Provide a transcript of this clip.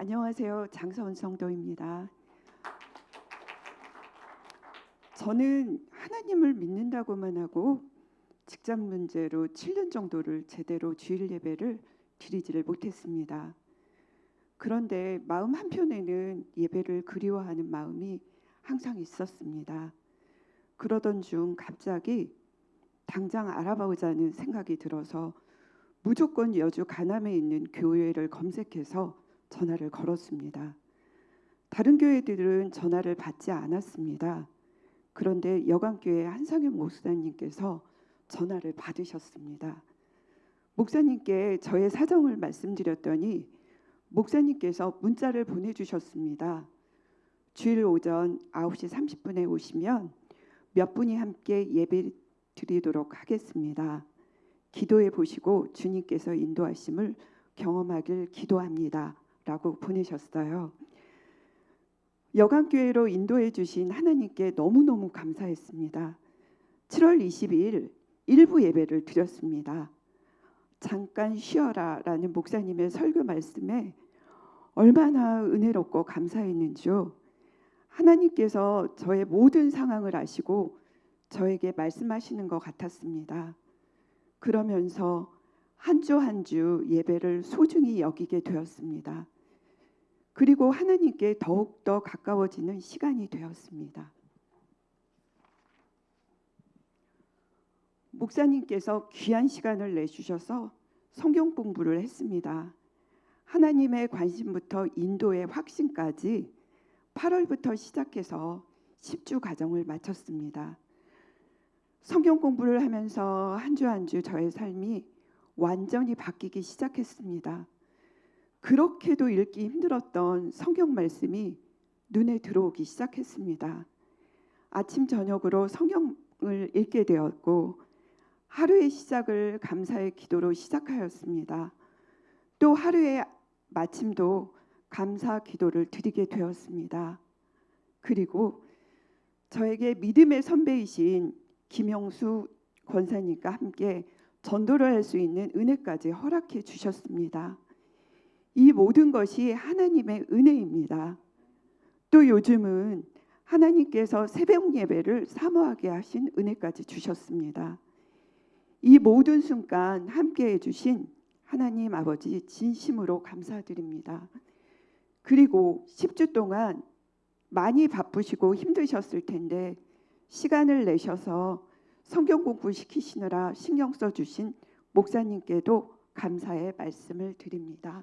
안녕하세요. 장서원 성도입니다. 저는 하나님을 믿는다고만 하고 직장 문제로 7년 정도를 제대로 주일 예배를 드리지를 못했습니다. 그런데 마음 한편에는 예배를 그리워하는 마음이 항상 있었습니다. 그러던 중 갑자기 당장 알아보자는 생각이 들어서 무조건 여주 가남에 있는 교회를 검색해서 전화를 걸었습니다. 다른 교회들은 전화를 받지 않았습니다. 그런데 여관교회 한상현 목사님께서 전화를 받으셨습니다. 목사님께 저의 사정을 말씀드렸더니 목사님께서 문자를 보내주셨습니다. 주일 오전 9시 30분에 오시면 몇 분이 함께 예배 드리도록 하겠습니다. 기도해 보시고 주님께서 인도하심을 경험하길 기도합니다. 라고 보내셨어요. 여간교회로 인도해 주신 하나님께 너무너무 감사했습니다. 7월 22일 일부 예배를 드렸습니다. 잠깐 쉬어라 라는 목사님의 설교 말씀에 얼마나 은혜롭고 감사했는지요. 하나님께서 저의 모든 상황을 아시고 저에게 말씀하시는 것 같았습니다. 그러면서 한 주 한 주 예배를 소중히 여기게 되었습니다. 그리고 하나님께 더욱더 가까워지는 시간이 되었습니다. 목사님께서 귀한 시간을 내주셔서 성경 공부를 했습니다. 하나님의 관심부터 인도의 확신까지 8월부터 시작해서 10주 과정을 마쳤습니다. 성경 공부를 하면서 한 주 한 주 저의 삶이 완전히 바뀌기 시작했습니다. 그렇게도 읽기 힘들었던 성경 말씀이 눈에 들어오기 시작했습니다. 아침 저녁으로 성경을 읽게 되었고 하루의 시작을 감사의 기도로 시작하였습니다. 또 하루의 마침도 감사 기도를 드리게 되었습니다. 그리고 저에게 믿음의 선배이신 김영수 권사님과 함께 전도를 할 수 있는 은혜까지 허락해 주셨습니다. 이 모든 것이 하나님의 은혜입니다. 또 요즘은 하나님께서 새벽 예배를 사모하게 하신 은혜까지 주셨습니다. 이 모든 순간 함께 해주신 하나님 아버지 진심으로 감사드립니다. 그리고 10주 동안 많이 바쁘시고 힘드셨을 텐데 시간을 내셔서 성경 공부 시키시느라 신경 써 주신 목사님께도 감사의 말씀을 드립니다.